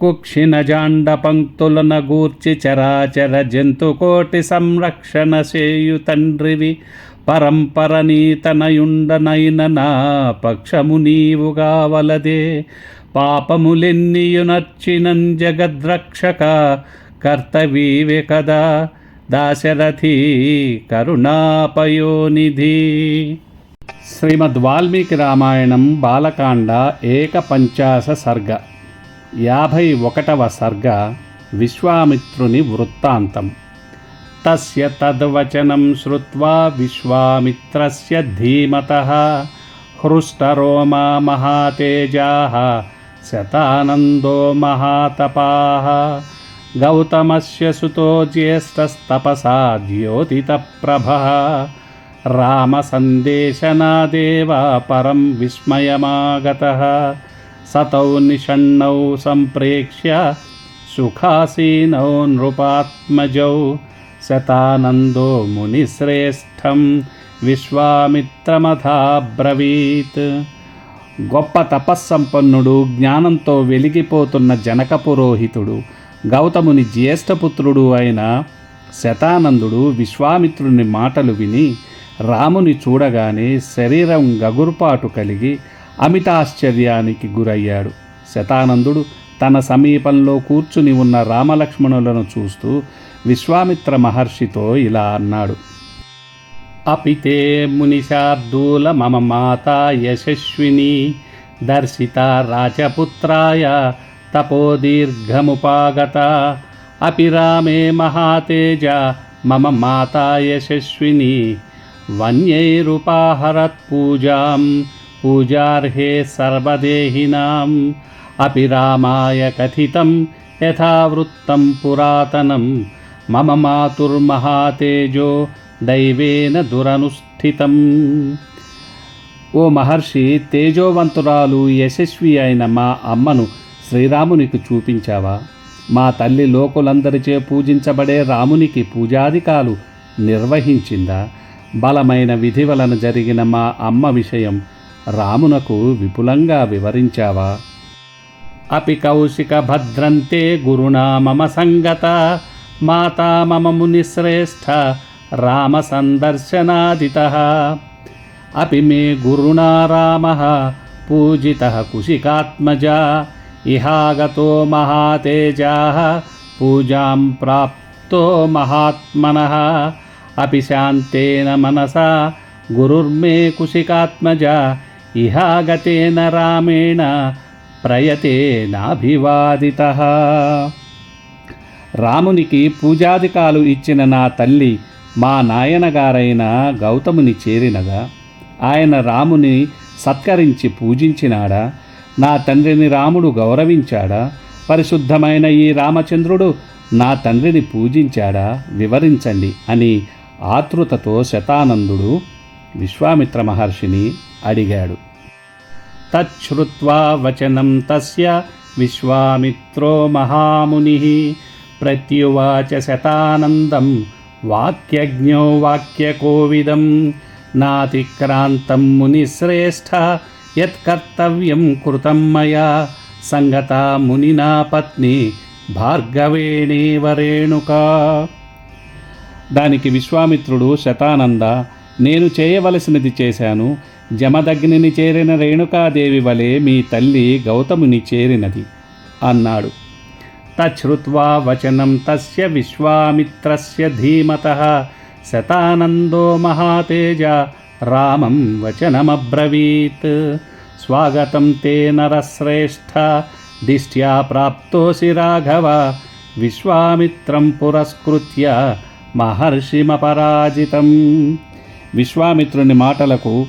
కుక్షిణజాండ పంక్తులన గూర్చి చరాచర జంతుకోటి సంరక్షణ చేయు తండ్రివి. పరంపర నీతనయుండనైన నా పక్షము నీవుగావలదే పాపములెన్నియునర్చినం జగద్రక్షక కర్తవీవే కదా. దాశరథి కరుణాపయోనిధి. శ్రీమద్ వాల్మీకి రామాయణం బాలకాండ ఏకపంచాశ సర్గ. యాభై ఒకటవ సర్గ విశ్వామిత్రుని వృత్తాంతం. తస్య తద్వచనం శ్రుత్వా విశ్వామిత్రస్య ధీమత. హృష్టరోమా మహాతేజా. శతానందో మహాతపా. గౌతమస్య సుతో జ్యేష్ఠస్తపసా ద్యోతితప్రభः రామసందేశనాదేవ పరం విస్మయమాగత. సతౌ निषण्णौ సంప్రేక్ష్య సుఖాసీనౌ నృపాత్మజౌ శతానందో మునిశ్రేష్టం విశ్వామిత్రమథాబ్రవీత్ గొప్ప తపస్సంపన్నుడు జ్ఞానంతో వెలిగిపోతున్న జనక పురోహితుడు గౌతముని జ్యేష్ఠపుత్రుడు అయిన శతానందుడు విశ్వామిత్రుని మాటలు విని రాముని చూడగానే శరీరం గగుర్పాటు కలిగి అమితాశ్చర్యానికి గురయ్యాడు. శతానందుడు తన సమీపంలో కూర్చుని ఉన్న రామలక్ష్మణులను చూస్తూ విశ్వామిత్ర మహర్షితో ఇలా అన్నాడు. అపితే మునిశార్దూల మమ మాత యశస్విని దర్శిత రాజపుత్రాయ తపోదీర్ఘముపాగత. అపి రామే మహాతేజ మమ మాత యశస్విని వన్యైరుపాహరత్ పూజాం పూజార్హే సర్వదేహినాం అపి రామాయ కథితం యథావృత్తం పురాతనం మమ మాతుర్మహాతేజో దైవేన దురనుష్ఠితం ఓ మహర్షి తేజోవంతురాలు యశస్వి అయిన మా అమ్మను శ్రీరామునికి చూపించావా? మా తల్లి లోకులందరిచే పూజించబడే రామునికి పూజాధికాలు నిర్వహించిందా? బలమైన విధివలన జరిగిన మా అమ్మ విషయం రామునకు విపులంగా వివరించావా? అపి కౌశిక భద్రంతే గురుణా మమ సంగత మాతా మమ మునిశ్రేష్ఠ రామ సందర్శనాదిత. అపి మే గురుణా రామ పూజిత కుశికాత్మజ ఇహాగతో మహాతేజా పూజాం ప్రాప్తో మహాత్మన. అపి శాంతేన మనసా గురుర్మే కుశికాత్మజ ఇహాగతేన రామేణ ప్రయతేనాభివాదిత. రామునికి పూజాధికాలు ఇచ్చిన నా తల్లి మా నాయనగారైన గౌతముని చేరినగా ఆయన రాముని సత్కరించి పూజించినాడా? నా తండ్రిని రాముడు గౌరవించాడా? పరిశుద్ధమైన ఈ రామచంద్రుడు నా తండ్రిని పూజించాడా? వివరించండి అని ఆతృతతో శతానందుడు విశ్వామిత్ర మహర్షిని అడిగాడు. తచ్చ్రుత్వా వచనం తస్య విశ్వామిత్రో మహాముని. ప్రత్యువాచ శతానందం వాక్యజ్ఞో వాక్యకోవిదం. నాతిక్రాంతం మునిశ్రేష్ఠ యత్కర్తవ్యం కృతం మయా. సంగత మునినా పత్ని భార్గవేణేవరేణుక దానికి విశ్వామిత్రుడు శతానంద నేను చేయవలసినది చేశాను. జమదగ్నిని చేరిన రేణుకాదేవి వలె మీ తల్లి గౌతముని చేరినది అన్నాడు. తచ్చుత్వా వచనం తస్య విశ్వామిత్రస్య ధీమత శతానందో మహాతేజ రామం వచనమబ్రవీత్. స్వాగతం తే నరశ్రేష్ఠ దిష్ట్యా ప్రాప్తోసి రాఘవ విశ్వామిత్రం పురస్కృత్య మహర్షిమపరాజితం. విశ్వామిత్రుని మాటలకు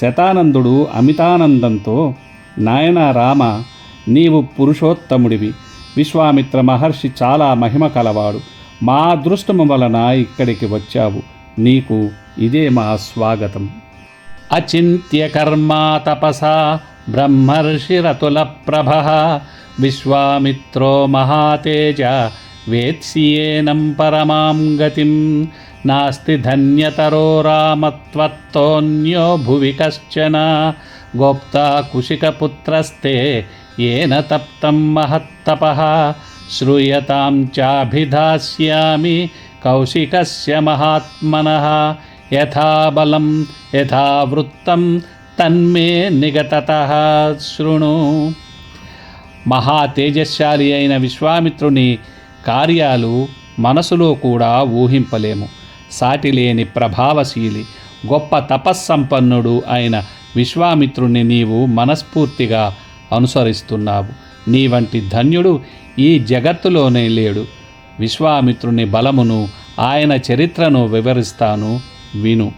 శతానందుడు అమితానందంతో నాయన రామ నీవు పురుషోత్తముడివి. విశ్వామిత్ర మహర్షి చాలా మహిమ కలవాడు. మా అదృష్టము వలన ఇక్కడికి వచ్చావు. నీకు ఇదే మా స్వాగతం. అచింత్య కర్మా తపసా బ్రహ్మర్షిరతుల ప్రభ. విశ్వామిత్రో మహాతేజ వేత్స్యేనం పరమాం గతిం. నాస్తి ధన్యతరో రామత్వత్తోన్యో భువి కశ్చన గోప్తా కుశికపుత్రస్తే येन तप्तं महत्तपः श्रूयतां चाभिधास्यामि कौशिकस्य महात्मनः यथा बलं यथा वृत्तं తన్మే నిగతత శృణు మహా తేజశాలి అయిన విశ్వామిత్రుని కార్యాలు మనసులో కూడా ఊహింపలేము సాటిలేని ప్రభావశీలి గొప్ప తపస్సంపన్నుడు అయిన విశ్వామిత్రుణ్ణి నీవు మనస్ఫూర్తిగా అనుసరిస్తున్నావు. నీ వంటి ధన్యుడు ఈ జగత్తులోనే లేడు. విశ్వామిత్రుని బలమును ఆయన చరిత్రను వివరిస్తాను విను.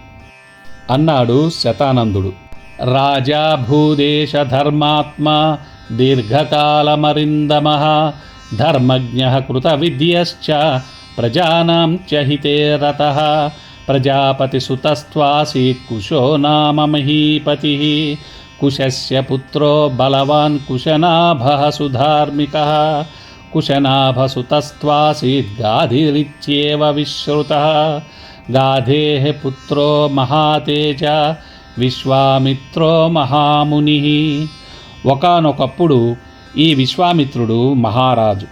అన్నాడు శతానందుడు. రాజా భూదేశ ధర్మాత్మ దీర్ఘకాలమరిందమ ధర్మజ్ఞ కృత విద్యశ్చ ప్రజానాం చ హితే రత. ప్రజాపతిసుతస్త్వాసీత్ కుశో నామ మహీపతి. కుశస్య పుత్రో బలవాన్ కుశనాభ సుధార్మిక. కుశనాభసుతస్త్వాసీత్ గాధిరిత్యేవ విశ్రుత. గాధే పుత్రో మహాతేజ. విశ్వామిత్రో మహాముని. ఒకనొకప్పుడు ఈ విశ్వామిత్రుడు మహారాజు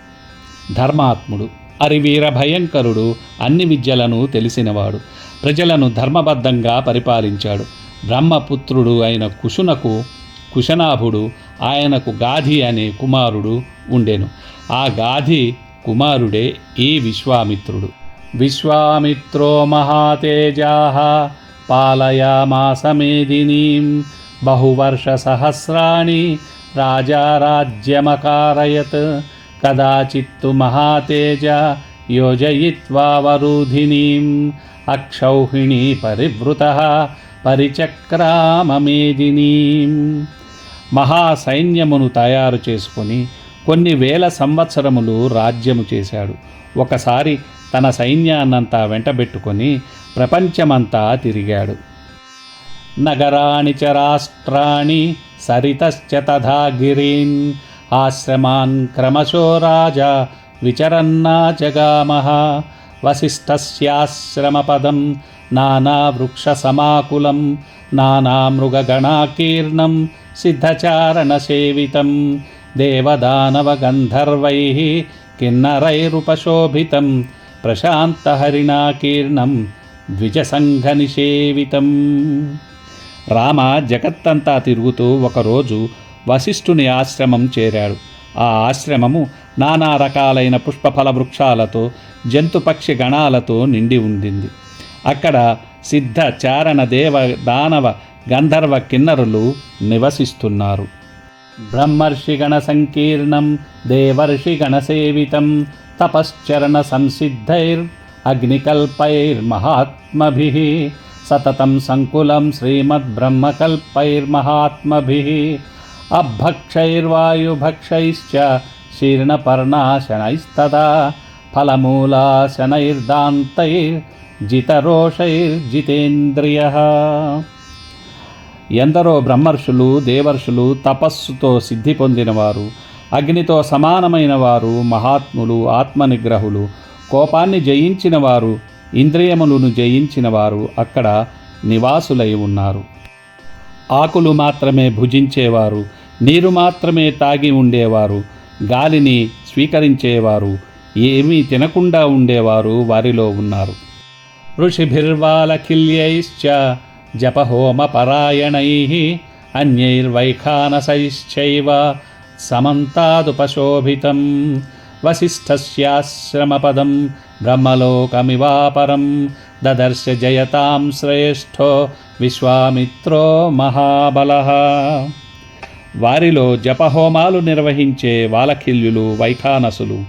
ధర్మాత్ముడు. అరివీర భయంకరుడు అన్ని విద్యలను తెలిసినవాడు. ప్రజలను ధర్మబద్ధంగా పరిపాలించాడు. బ్రహ్మపుత్రుడు అయిన కుశునకు కుశనాభుడు ఆయనకు గాధి అనే కుమారుడు ఉండెను. ఆ గాధి కుమారుడే ఈ విశ్వామిత్రుడు. విశ్వామిత్రో మహాతేజా పాలయామాస బహువర్ష బహువర్షసహస్రాణి రాజారాజ్యమకారయత్ రాజ్యమకారయత్ కదాచిత్తు మహాతేజ యోజయిత్వా వరూధినీం. పరివృత పరిచక్రామమేదినీం మహాసైన్యమును తయారు చేసుకుని కొన్ని వేల సంవత్సరములు రాజ్యము చేశాడు. ఒకసారి తన సైన్యాన్నంతా వెంటబెట్టుకొని ప్రపంచమంతా తిరిగాడు. నగరాణి చ రాష్ట్రాణి సరితశ్చ తథా గిరీన్. ఆశ్రమాన్ క్రమశో రాజా విచరన్నాచగామః వసిష్ఠస్యాశ్రమపదం నానావృక్షసమాకులం నానామృగగణాకీర్ణం సిద్ధచారణసేవితం దేవదానవగంధర్వైः కిన్నరైరుపశోభితం ప్రశాంతహరిణాకీర్ణం ద్విజసంఘనిషేవితం రామ జగత్తంతా తిరుగుతూ ఒకరోజు వశిష్ఠుని ఆశ్రమం చేరాడు. ఆ ఆశ్రమము నానా రకాలైన పుష్పఫల వృక్షాలతో జంతుపక్షి గణాలతో నిండి ఉండింది. అక్కడ సిద్ధ చారణ దేవ దానవ గంధర్వ కిన్నరులు నివసిస్తున్నారు. బ్రహ్మర్షిగణ సంకీర్ణం దేవర్షిగణసేవితం తపశ్చరణ సంసిద్ధైర్ అగ్నికల్పైర్మహాత్మభిः సతతం సంకులం శ్రీమద్బ్రహ్మకల్పైర్మహాత్మభిः అభక్షైర్వాయుభక్షైశ్చ శీర్ణపర్ణాశనైస్తదా ఫలమూలాశనైర్దాంతైర్జితరోషైర్జితేంద్రియ. ఎందరో బ్రహ్మర్షులు దేవర్షులు తపస్సుతో సిద్ధి పొందినవారు అగ్నితో సమానమైన వారు మహాత్ములు ఆత్మనిగ్రహులు కోపాన్ని జయించినవారు ఇంద్రియములను జయించినవారు అక్కడ నివాసులై ఉన్నారు. ఆకులు మాత్రమే భుజించేవారు నీరు మాత్రమే తాగి ఉండేవారు గాలిని స్వీకరించేవారు ఏమీ తినకుండా ఉండేవారు వారిలో ఉన్నారు. ఋషిభిర్వాలకిల్యైశ్చ జపహోమపరాయణై అన్యైర్వైఖానసైశ్చైవ సమంతాదుపశోభితం వసిష్ఠస్యాశ్రమపదం బ్రహ్మలోకమివాపరం దదర్శ జయతాం శ్రేష్ఠో విశ్వామిత్రో మహాబల వారిలో జపహోమాలు నిర్వహించే వాలకిల్యులు వైఖానసులు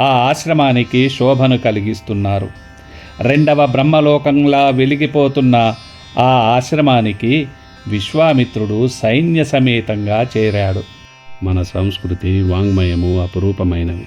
ఆ ఆశ్రమానికి శోభను కలిగిస్తున్నారు. రెండవ బ్రహ్మలోకంలా వెలిగిపోతున్న ఆ ఆశ్రమానికి విశ్వామిత్రుడు సైన్య సమేతంగా చేరాడు. మన సంస్కృతి వాంగ్మయము అపురూపమైనవి.